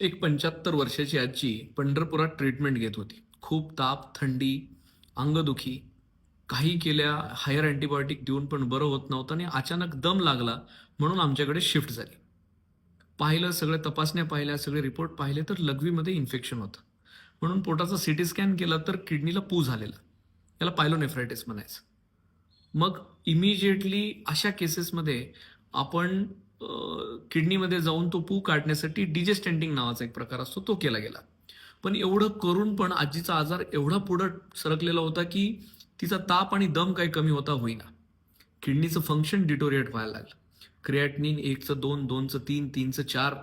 एक पंच्याहत्तर वर्षाची आजी पंढरपुरात ट्रीटमेंट घेत होती. खूप ताप थंडी अंगदुखी. काही केल्या हायर अँटीबायोटिक देऊन पण बरं होत नव्हतं आणि अचानक दम लागला म्हणून आमच्याकडे शिफ्ट झाली. पाहिलं सगळे तपासण्या पाहिल्या सगळे रिपोर्ट पाहिले तर लघवीमध्ये इन्फेक्शन होतं. म्हणून पोटाचा टी स्कॅन केला तर किडनीला पू झालेला. याला पायलोनेफ्रायटिस म्हणायचं. मग इमिजिएटली अशा केसेसमध्ये आपण किडनीमध्ये जाऊन तो पू काढण्यासाठी डिजेस्टेंटिंग नावाचा एक प्रकार असतो तो केला गेला. पण एवढं करून पण आजीचा आजार एवढा पुढं सरकलेला होता की तिचा ताप आणि दम काही कमी होता होईना. किडनीचं फंक्शन डिटोरिएट व्हायला लागलं. क्रिएटनिन एकचं दोन दोनचं तीन तीनचं चार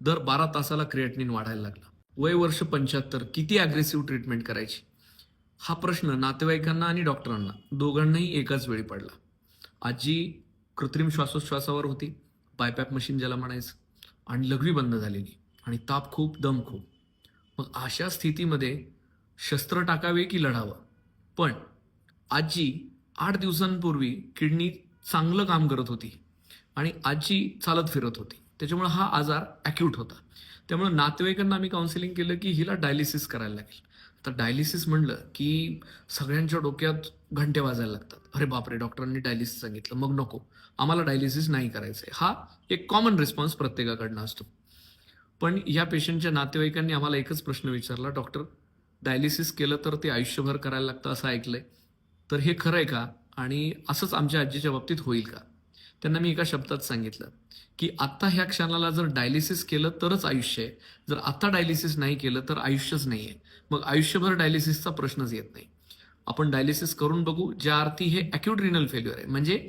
दर बारा तासाला क्रिएटनिन वाढायला लागला. वय वर्ष पंच्याहत्तर किती अग्रेसिव्ह ट्रीटमेंट करायची? हा प्रश्न नातेवाईकांना आणि डॉक्टरांना दोघांनाही एकाच वेळी पडला. आजी कृत्रिम श्वासोच्छ्वासावर होती. बायपॅप मशीन ज्याला म्हणायचं आणि लघवी बंद झालेली आणि ताप खूप दम खूप. मग अशा स्थितीमध्ये शस्त्र टाकावे की लढावं? पण आजी आठ दिवसांपूर्वी किडनी चांगलं काम करत होती आणि आजी चालत फिरत होती. त्याच्यामुळे हा आजार ॲक्यूट होता. त्यामुळे नातेवाईकांना आम्ही काउन्सिलिंग केलं की हिला डायलिसिस करायला लागेल. तर डायलिसिस म्हणलं की सगळ्यांच्या डोक्यात घंटे वाजायला लागतात. अरे बापरे डॉक्टरांनी डायलिसिस सांगितलं मग नको. आम्हाला डायलिसिस नाही करायचं आहे हा एक कॉमन रिस्पॉन्स प्रत्येकाकडनं असतो. पण या पेशंटच्या नातेवाईकांनी आम्हाला एकच प्रश्न विचारला डॉक्टर डायलिसिस केलं तर ते आयुष्यभर करायला लागतं असं ऐकलंय. तर हे खरं आहे का? आणि असंच आमच्या आजीच्या बाबतीत होईल का? त्यांना मी एका शब्दात सांगितलं की आत्ता ह्या क्षणाला जर डायलिसिस केलं तरच आयुष्य आहे. जर आत्ता डायलिसिस नाही केलं तर आयुष्यच नाही आहे. मग आयुष्यभर डायलिसिसचा प्रश्नच येत नाही. आपण डायलिसिस करून बघू ज्या अर्थी हे अॅक्यूट रिनल फेल्युअर आहे. म्हणजे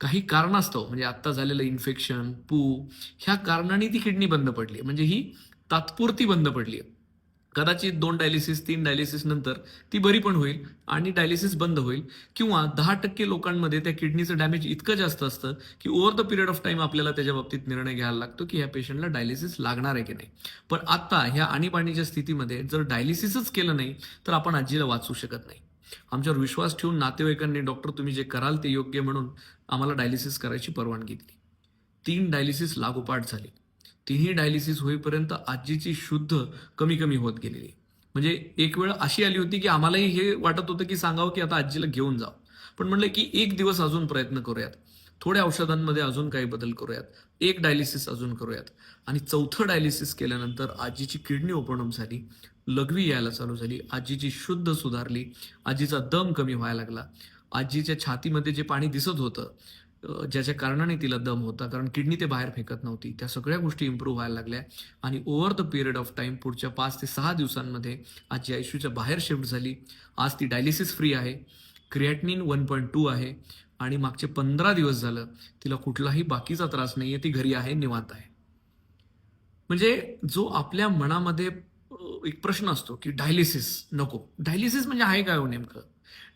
काही कारणास्तव म्हणजे आत्ता झालेलं इन्फेक्शन पू ह्या कारणाने ती किडनी बंद पडली म्हणजे ही तात्पुरती बंद पडली आहे. कदाचित दोन डायलिसिस तीन डायलिसिस नंतर ती बरी पण होईल आणि डायलिसिस बंद होईल. किंवा दहा टक्के लोकांमध्ये त्या किडनीचं डॅमेज इतकं जास्त असतं की over the period of time आपल्याला त्याच्या बाबतीत निर्णय घ्यायला लागतो की ह्या पेशंटला डायलिसिस लागणार आहे की नाही. पण आता ह्या आणीबाणीच्या स्थितीमध्ये जर डायलिसिसच केलं नाही तर आपण आजीला वाचू शकत नाही. आमच्यावर विश्वास ठेवून नातेवाईकांनी डॉक्टर तुम्ही जे कराल ते योग्य म्हणून आम्हाला डायलिसिस करायची परवानगी दिली. तीन डायलिसिस लागोपाठ झाली. तिन्ही डायलिसिस होईपर्यंत आजीची शुद्ध कमी कमी होत गेलेली. म्हणजे एक वेळ अशी आली होती की आम्हालाही हे वाटत होतं की सांगावं की आता आजीला घेऊन जावं. पण म्हणलं की एक दिवस अजून प्रयत्न करूयात. थोड्या औषधांमध्ये अजून काही बदल करूयात. एक डायलिसिस अजून करूयात. आणि चौथं डायलिसिस केल्यानंतर आजीची किडनी ओपन झाली. लघवी यायला चालू झाली. आजीची शुद्ध सुधारली. आजीचा दम कमी व्हायला लागला. आजीच्या छातीमध्ये जे पाणी दिसत होतं ज्याच्या कारणाने तिला दम होता कारण किडनी ते बाहेर फेकत नव्हती. त्या सगळ्या गोष्टी इम्प्रूव्ह व्हायला लागल्या. आणि over the period of time पुढच्या पाच ते सहा दिवसांमध्ये आजची आयुष्याच्या बाहेर शिफ्ट झाली. आज ती डायलिसिस फ्री आहे. क्रिएटनिन वन पॉईंट टू आहे. आणि मागचे पंधरा दिवस झालं तिला कुठलाही बाकीचा त्रास नाही आहे ती घरी आहे निवांत आहे. म्हणजे जो आपल्या मनामध्ये एक प्रश्न असतो की डायलिसिस नको. डायलिसिस म्हणजे आहे काय हो नेमकं?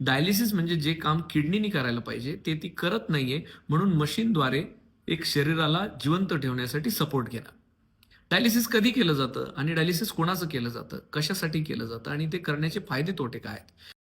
डायलिसिस म्हणजे जे काम किडनीने करायला पाहिजे ते ती करत नाहीये म्हणून मशीनद्वारे एक शरीराला जिवंत ठेवण्यासाठी सपोर्ट घेणं डायलिसिस कधी केलं जातं आणि डायलिसिस कोणाचं केलं जातं कशासाठी केलं जातं आणि ते करण्याचे फायदे तोटे काय आहेत?